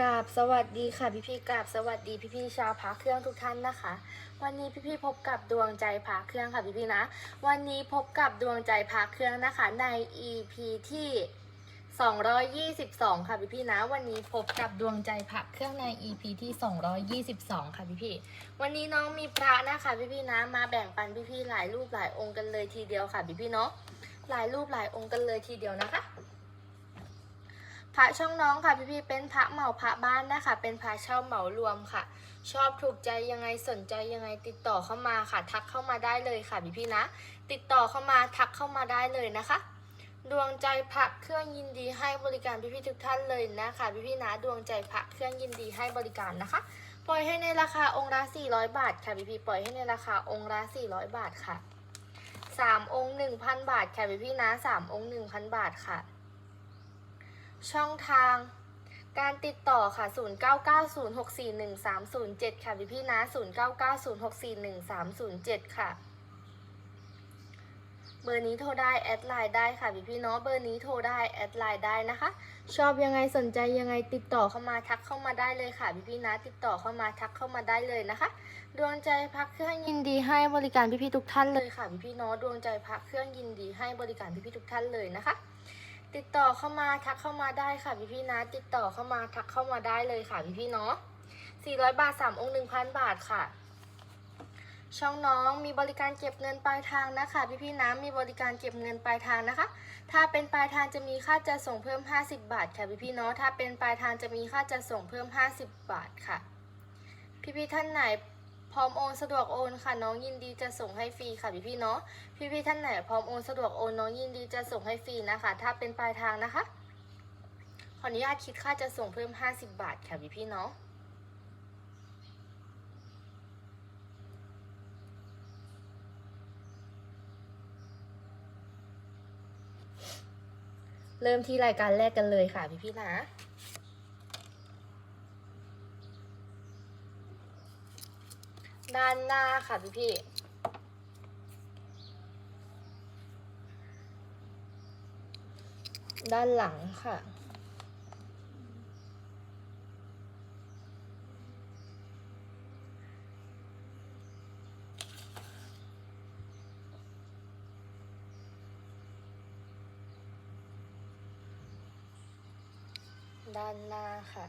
กราบสวัสดีค่ะพี่พี่ๆกราบสวัสดีพี่พี่ๆชาวพาเครื่องทุกท่านนะคะ วันนี้พี่พี่ๆพบกับดวงใจพาเครื่องค่ะพี่พี่ๆนะ วันนี้พบกับดวงใจพาเครื่องนะคะใน EP ที่222 ค่ะพี่พี่ๆนะ วันนี้พบกับดวงใจพักเครื่องใน EP ที่ 222 ค่ะพี่พี่ๆวันนี้น้องมีพระนะคะพี่พี่ๆนะมาแบ่งปันพี่พี่ๆหลายรูปหลายองค์กันเลยทีเดียวค่ะพี่พี่ๆเนาะหลายรูปหลายองค์กันเลยทีเดียวนะคะ พระช่องน้องค่ะพี่พี่เป็นพระเหมาพระบ้านนะคะ เป็นพระเช่าเหมารวมค่ะ ชอบถูกใจยังไงสนใจยังไงติดต่อเข้ามาค่ะ ทักเข้ามาได้เลยค่ะพี่พี่นะ ติดต่อเข้ามาทักเข้ามาได้เลยนะคะ ดวงใจพระเครื่องยินดีให้บริการพี่พี่ทุกท่านเลยนะคะพี่พี่นะดวงใจพระเครื่องยินดีให้บริการนะคะ ปล่อยให้ในราคาองค์ละ400 บาทค่ะพี่พี่ปล่อยให้ในราคาองค์ละ400 บาทค่ะสามองค์1,000 บาทค่ะพี่พี่นะสามองค์1,000 บาทค่ะ ช่องทางการติดต่อค่ะ 0990641307 ค่ะพี่พี่นะ 0990641307 ค่ะ เบอร์นี้โทรได้แอดไลน์ได้ค่ะพี่พี่เนาะ เบอร์นี้โทรได้แอดไลน์ได้นะคะ ชอบยังไงสนใจยังไงติดต่อเข้ามาทักเข้ามาได้เลยค่ะพี่พี่นะ ติดต่อเข้ามาทักเข้ามาได้เลยนะคะ ดวงใจพักเครื่องยินดีให้บริการพี่พี่ทุกท่านเลยค่ะพี่พี่เนาะ ดวงใจพักเครื่องยินดีให้บริการพี่พี่ทุกท่านเลยนะคะ ติดต่อเข้ามาทักเข้ามาได้ค่ะพี่พี่นะ ติดต่อเข้ามาทักเข้ามาได้เลยค่ะพี่พี่เนาะ400บาท3องค์1,000บาทค่ะ ช่องน้องมีบริการเก็บเงินปลายทางนะคะ พี่พี่ๆนะมีบริการเก็บเงินปลายทางนะคะ ถ้าเป็นปลายทางจะมีค่าจะส่งเพิ่ม 50 บาทค่ะพี่พี่เนาะถ้าเป็นปลายทางจะมีค่าจะส่งเพิ่ม 50 บาทค่ะ พี่พี่ท่านไหน พร้อมโอนสะดวกโอนค่ะน้องยินดีจะส่งให้ฟรีค่ะพี่พี่เนาะพี่พี่ท่านไหนพร้อมโอนสะดวกโอนน้องยินดีจะส่งให้ฟรีนะคะ ถ้าเป็นปลายทางนะคะขออนุญาตคิดค่าจะส่งเพิ่ม 50 บาทค่ะพี่พี่เนาะเริ่มที่รายการแรกกันเลยค่ะพี่พี่นะ ด้านหน้าค่ะพี่พี่ด้านหลังค่ะ ด้านหน้าค่ะ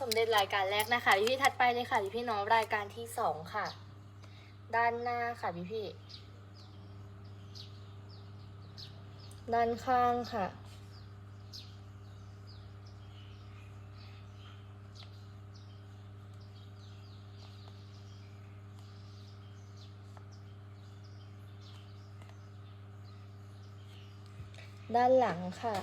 สมเด็จรายการแรกนะคะพี่พี่ถัดไปเลยค่ะพี่พี่น้องรายการที่สองค่ะ ด้านหน้าค่ะพี่พี่ด้านข้างค่ะด้านหลังค่ะ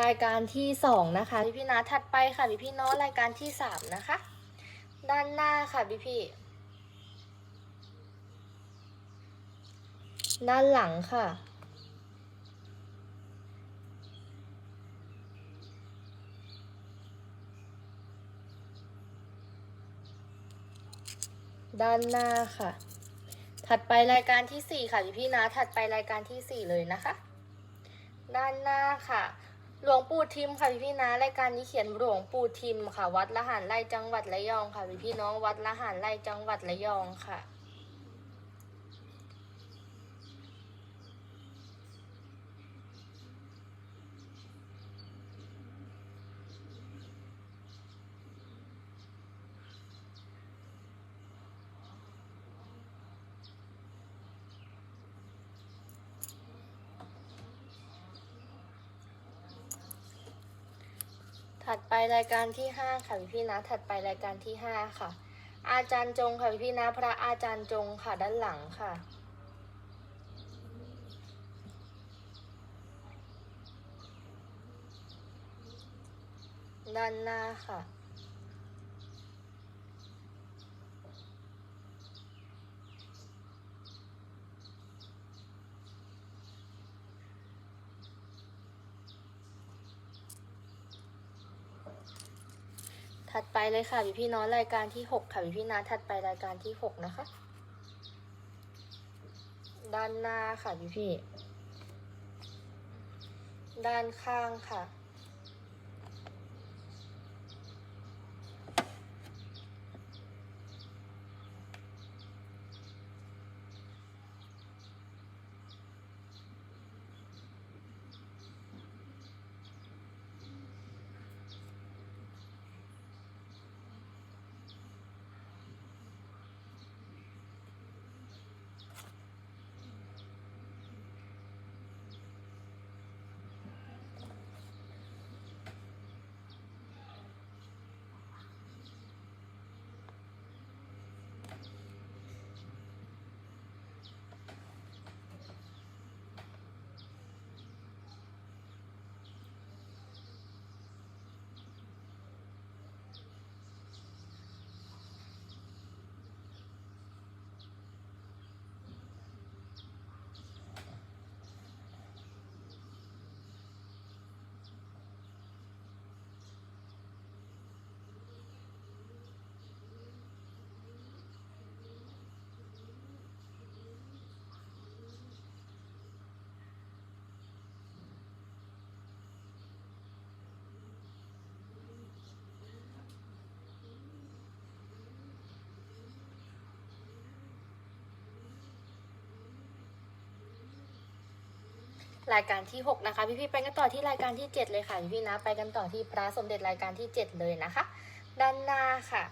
รายการที่สองนะคะพี่พี่นะถัดไปค่ะพี่พี่เน้องรายการที่สามนะคะ ด้านหน้าค่ะพี่พี่ด้านหลังค่ะ ด้านหน้าค่ะ ถัดไปรายการที่สี่ค่ะพี่พี่นะถัดไปรายการที่สี่เลยนะคะ ด้านหน้าค่ะ หลวงปู่ทิมค่ะพี่พี่นะรายการนี้เขียนหลวงปู่ทิมค่ะ วัดละหานไร่จังหวัดระยองค่ะพี่พี่น้องวัดละหานไร่จังหวัดระยองค่ะ ถัดไปรายการที่ห้าค่ะพี่ๆนะ ถัดไปรายการที่ห้าค่ะ อาจารย์จงค่ะพี่พี่ๆนะพระอาจารย์จงค่ะด้านหลังค่ะด้านหน้าค่ะ เลยค่ะพี่พี่น้องรายการที่หกค่ะพี่พี่นาถัดไปรายการที่หกนะคะ ด้านหน้าค่ะพี่พี่ ด้านข้างค่ะ รายการที่ 6 นะคะ พี่ๆไปกันต่อที่รายการที่ 7 เลยค่ะพี่ๆนะไปกันต่อที่พระสมเด็จรายการที่ 7 เลยนะคะ ด้านหน้าค่ะ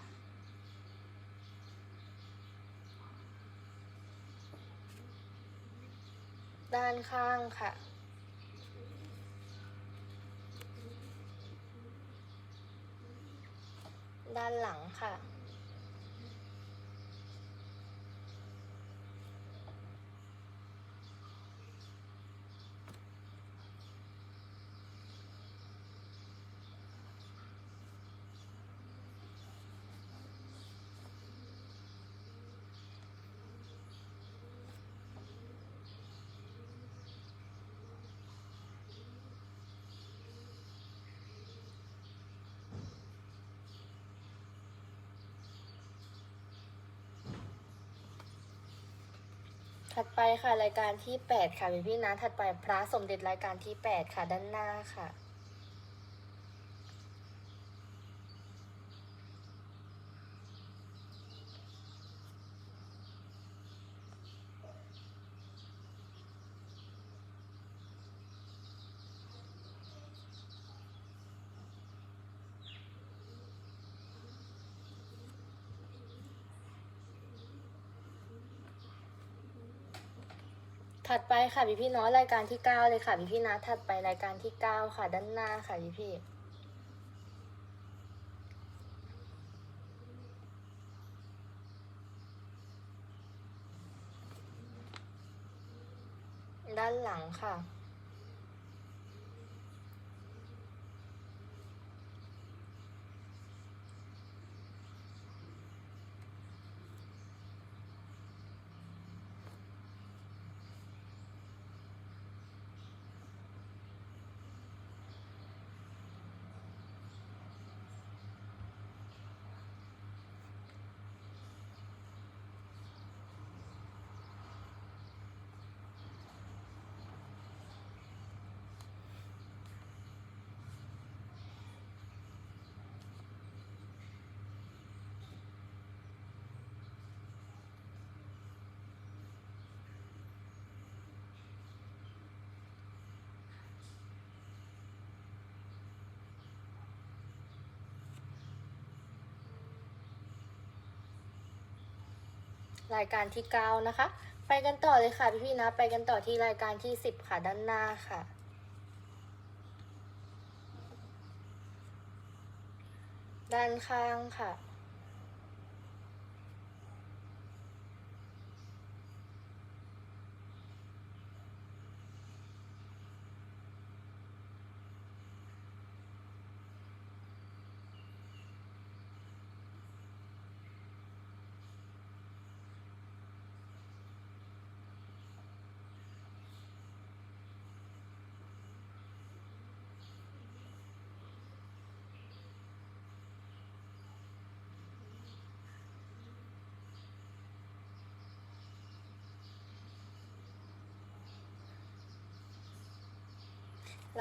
ด้านข้างค่ะ ด้านหลังค่ะ ถัดไปค่ะรายการที่ 8 ค่ะพี่พี่นะถัดไปพระสมเด็จรายการที่ 8 ค่ะด้านหน้าค่ะ ถัดไปค่ะพี่พี่น้อยรายการที่เก้าเลยค่ะพี่พี่นะถัดไปรายการที่เก้าค่ะ ด้านหน้าค่ะพี่พี่ด้านหลังค่ะ รายการที่ 9 นะคะ ไปกันต่อเลยค่ะพี่ๆนะ ไปกันต่อที่รายการที่ 10 ค่ะด้านหน้าค่ะด้านข้างค่ะ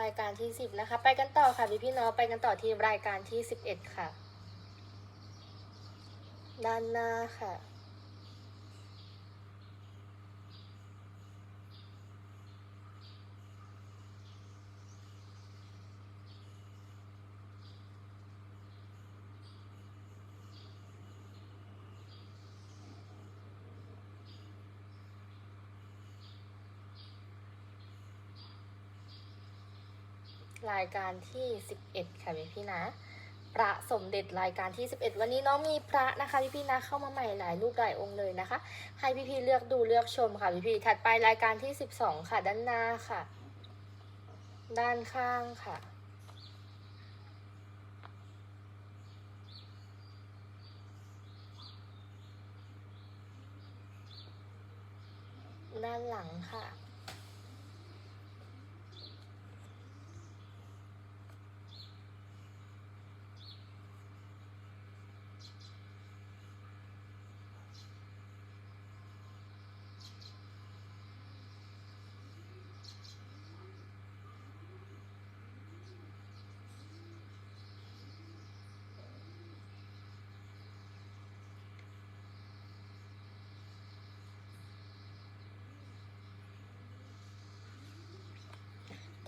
รายการที่สิบนะคะ ไปกันต่อค่ะพี่พี่น้องไปกันต่อที่รายการที่สิบเอ็ดค่ะ ด้านหน้าค่ะ รายการที่ 11 ค่ะพี่พี่นะ พระสมเด็จรายการที่ 11 วันนี้น้องมีพระนะคะพี่พี่นะเข้ามาใหม่หลายรูปหลายองค์เลยนะคะ ให้พี่พี่เลือกดูเลือกชมค่ะพี่พี่ถัดไปรายการที่ 12 ค่ะ ด้านหน้าค่ะ ด้านข้างค่ะด้านหลังค่ะ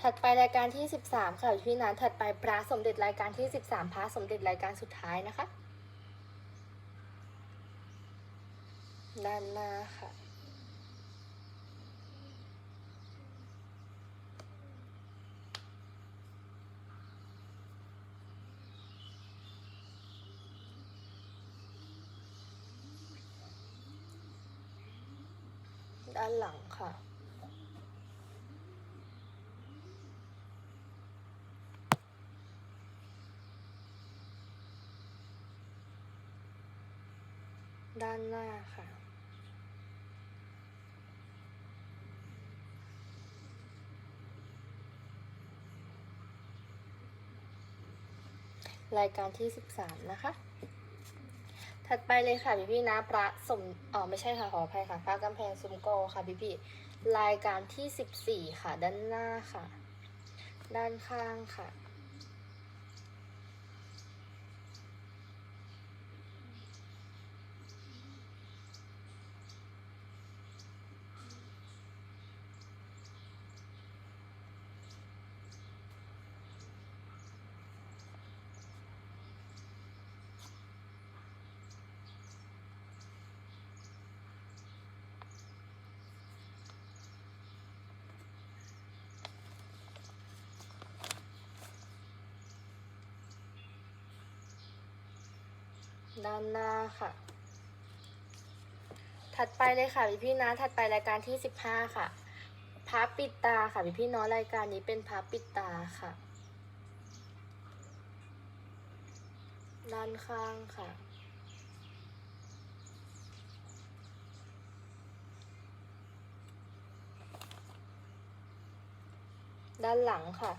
ถัดไปรายการที่ 13 ค่ะพี่นันถัดไปพระสมเด็จรายการที่ 13พระสมเด็จรายการสุดท้ายนะคะ ด้านหน้าค่ะด้านหลังค่ะ ด้านหน้าค่ะ รายการที่ 13 นะคะ ถัดไปเลยค่ะพี่พี่นะพระสมอ๋อไม่ใช่ค่ะขออภัยค่ะพระกำแพงซุ้มโกค่ะพี่พี่รายการที่ 14 ค่ะ ด้านหน้าค่ะ ด้านข้างค่ะ ด้านหน้าค่ะ ถัดไปเลยค่ะพี่พี่นะ ถัดไปรายการที่15ค่ะพับปิดตาค่ะพี่พี่น้องรายการนี้เป็นพับปิดตาค่ะ ด้านข้างค่ะ ด้านหลังค่ะ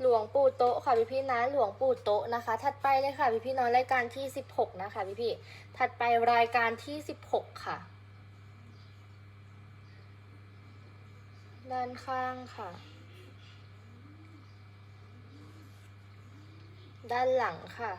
หลวงปู่โตะค่ะพี่พี่นะหลวงปู่โตะนะคะ ถัดไปเลยค่ะพี่พี่น้องรายการที่สิบหกนะคะพี่พี่ถัดไปรายการที่สิบหกค่ะ ด้านข้างค่ะ ด้านหลังค่ะ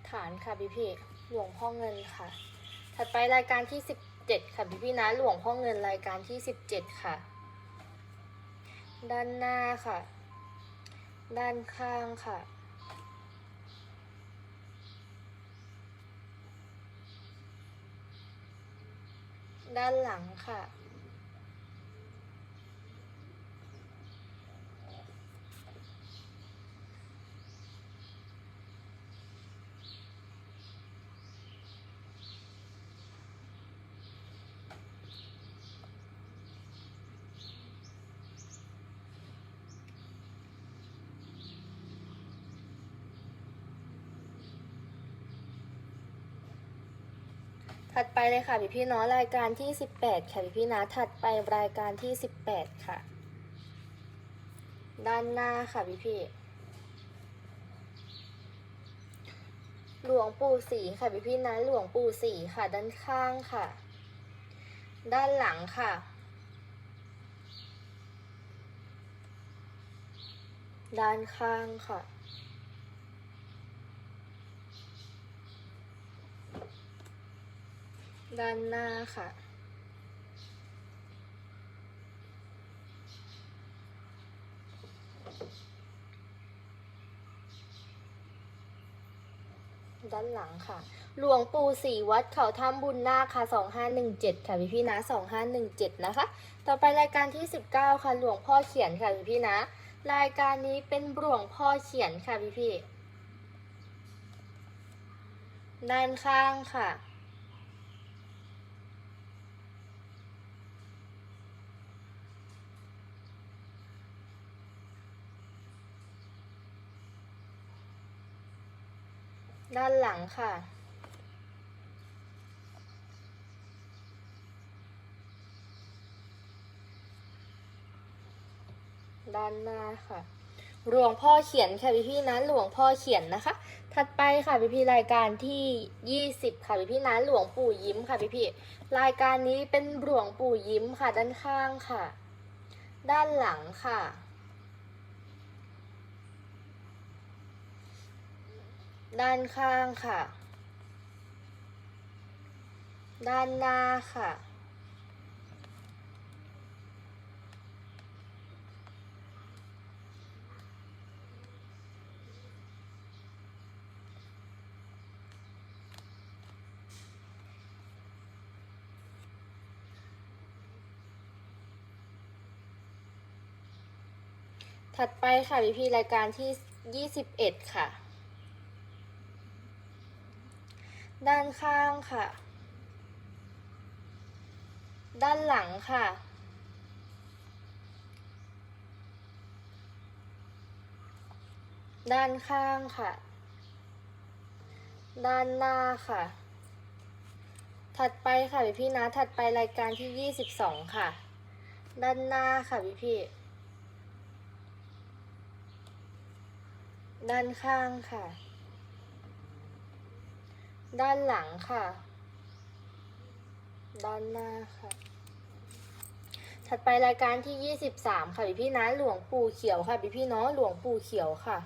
ด ฐานค่ะพี่พี่หลวงพ่อเงินค่ะ ถัดไปรายการที่สิบเจ็ดค่ะพี่พี่นะหลวงพ่อเงินรายการที่สิบเจ็ดค่ะ ด้านหน้าค่ะ ด้านข้างค่ะด้านหลังค่ะ ถัดไปเลยค่ะพี่พี่น้องรายการที่ 18 ค่ะพี่พี่นะถัดไปรายการที่ 18 ค่ะ ด้านหน้าค่ะพี่พี่หลวงปู่สีค่ะพี่พี่นะหลวงปู่สีค่ะ ด้านข้างค่ะ ด้านหลังค่ะ ด้านข้างค่ะ ด้านหน้าค่ะ ด้านหลังค่ะ หลวงปู่ศรีวัดเขาถ้ำบุญนาคค่ะ 2517 ค่ะพี่พี่นะ 2517 นะคะ ต่อไปรายการที่ 19 ค่ะ หลวงพ่อเขียนค่ะพี่พี่นะ รายการนี้เป็นหลวงพ่อเขียนค่ะพี่พี่ด้านข้างค่ะ ด้านหลังค่ะ ด้านหน้าค่ะ หลวงพ่อเขียนค่ะพี่พี่นะ หลวงพ่อเขียนนะคะ ถัดไปค่ะพี่พี่รายการที่20ค่ะพี่พี่นะหลวงปู่ยิ้มค่ะพี่พี่รายการนี้เป็นหลวงปู่ยิ้มค่ะด้านข้างค่ะ ด้านหลังค่ะ ด้านข้างค่ะ ด้านหน้าค่ะ ถัดไปค่ะพี่พีรายการที่ 21 ค่ะ ด้านข้างค่ะ ด้านหลังค่ะ ด้านข้างค่ะ ด้านหน้าค่ะ ถัดไปค่ะพี่พี่นะ ถัดไปรายการที่22ค่ะ ด้านหน้าค่ะพี่พี่ ด้านข้างค่ะ ด้านหลังค่ะ ด้านหน้าค่ะ ถัดไปรายการที่23ค่ะพี่พี่ๆนะหลวงปู่เขียวค่ะพี่พี่ๆเนาะหลวงปู่เขียวค่ะ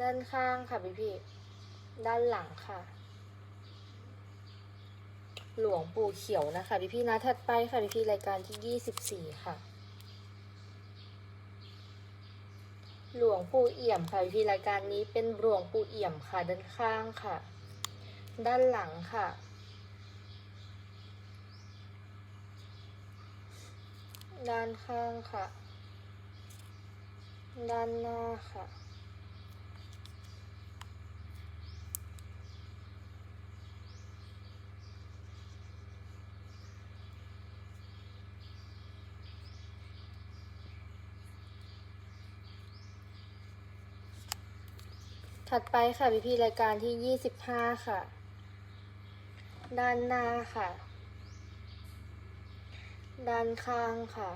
ด้านข้างค่ะพี่พี่ ด้านหลังค่ะ หลวงปู่เขียวนะคะพี่พี่นะถัดไปค่ะพี่พี่รายการที่24ค่ะ หลวงปู่เอี่ยมค่ะพีรายการนี้เป็นหลวงปู่เอี่ยมค่ะด้านข้างค่ะ ด้านหลังค่ะ ด้านข้างค่ะ ด้านหน้าค่ะ ถัดไปค่ะพี่พี่รายการที่25ค่ะ ด้านหน้าค่ะ ด้านข้างค่ะ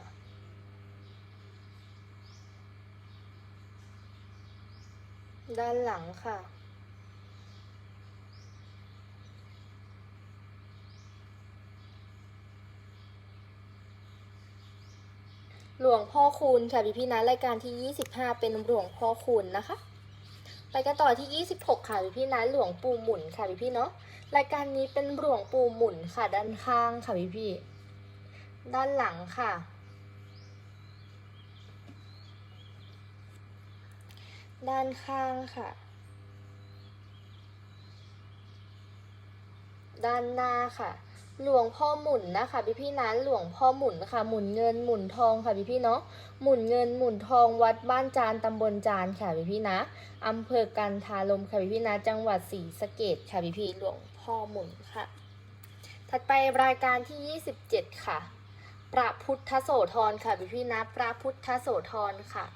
ด้านหลังค่ะ หลวงพ่อคูณค่ะพี่พี่นะรายการที่ 25 เป็นหลวงพ่อคูณนะคะ ไปกันต่อที่ 26 ค่ะพี่พี่นะหลวงปู่หมุนค่ะพี่พี่เนาะรายการนี้เป็นหลวงปู่หมุนค่ะด้านข้างค่ะพี่พี่ด้านหลังค่ะ ด้านข้างค่ะ ด้านหน้าค่ะ หลวงพ่อหมุนนะคะพี่พี่ๆนหลวงพ่อหมุนค่ะหมุนเงินหมุนทองค่ะพี่พี่เนาะหมุนเงินหมุนทองวัดบ้านจานตำบลจานค่ะพี่พี่นะอำเภอกันทาลมค่ะพี่พี่นะจังหวัดศรีสะเกดค่ะพี่พี่หลวงพ่อหมุนค่ะ ถัดไปรายการที่ 27 ค่ะพระพุทธโสธรค่ะพี่พี่นะพระพุทธโสธรค่ะ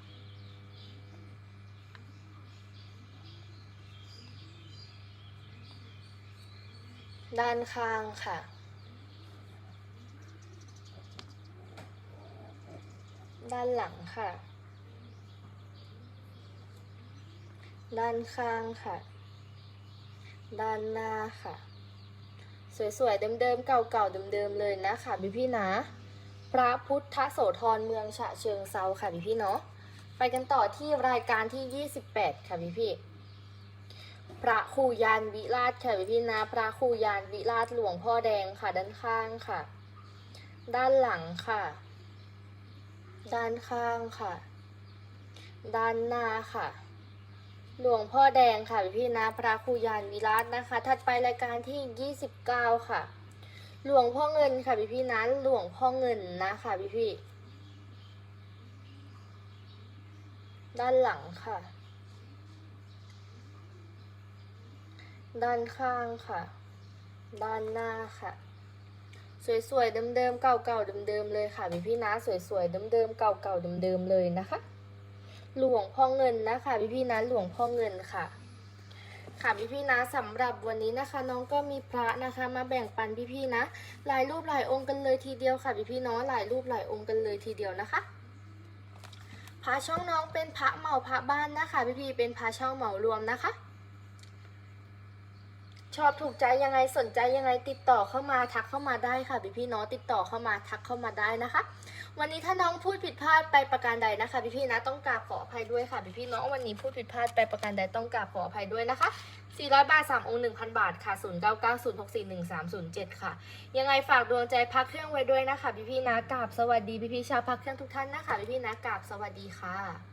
ด้านข้างค่ะ ด้านหลังค่ะ ด้านข้างค่ะ ด้านหน้าค่ะ สวยๆ เดิมๆ เก่าๆ เดิมๆ เลยนะคะพี่พี่นะ พระพุทธโสธรเมืองฉะเชิงเซาค่ะพี่พี่เนาะ ไปกันต่อที่รายการที่ 28 ค่ะพี่พี่พระครูยานวิราชค่ะพี่พี่นะ พระครูยานวิราชหลวงพ่อแดงค่ะด้านข้างค่ะ ด้านหลังค่ะ ด้านข้างค่ะ ด้านหน้าค่ะ หลวงพ่อแดงค่ะพี่พี่ๆนะพระครูยานวิราชนะคะ ถัดไปรายการที่ 29 ค่ะ หลวงพ่อเงินค่ะพี่พี่ๆนหลวงพ่อเงินนะคะพี่พี่ด้านหลังค่ะ ด้านข้างค่ะ ด้านหน้าค่ะ สวยๆเดิมๆเก่าๆเดิมๆเลยค่ะพี่พี่นะ สวยๆเดิมๆเก่าๆเดิมๆเลยนะคะ หลวงพ่อเงินนะคะพี่พี่นะหลวงพ่อเงินค่ะ ค่ะพี่พี่นะสำหรับวันนี้นะคะ น้องก็มีพระนะคะ มาแบ่งปันพี่พี่นะหลายรูปหลายองค์กันเลยทีเดียวค่ะพี่พี่เนาะหลายรูปหลายองค์กันเลยทีเดียวนะคะพระช่องน้องเป็นพระเหมาพระบ้านนะคะ พี่พี่เป็นพระเช่าเหมารวมนะคะ ชอบถูกใจยังไงสนใจยังไงติดต่อเข้ามาทักเข้ามาได้ค่ะพี่พี่ๆเนาะติดต่อเข้ามาทักเข้ามาได้นะคะ วันนี้ถ้าน้องพูดผิดพลาดไปประการใดนะคะพี่พี่นะต้องกราบขออภัยด้วยค่ะพี่พี่ๆเนาะวันนี้พูดผิดพลาดไปประการใดต้องกราบขออภัยด้วยนะคะ 400 บาท 3 องค์ 1,000 บาทค่ะ 0990641307 ค่ะ ยังไงฝากดวงใจพักเครื่องไว้ด้วยนะคะพี่พี่นะกราบสวัสดีพี่พี่ชาวพักเครื่องทุกท่านนะคะพี่พี่นะกราบสวัสดีค่ะ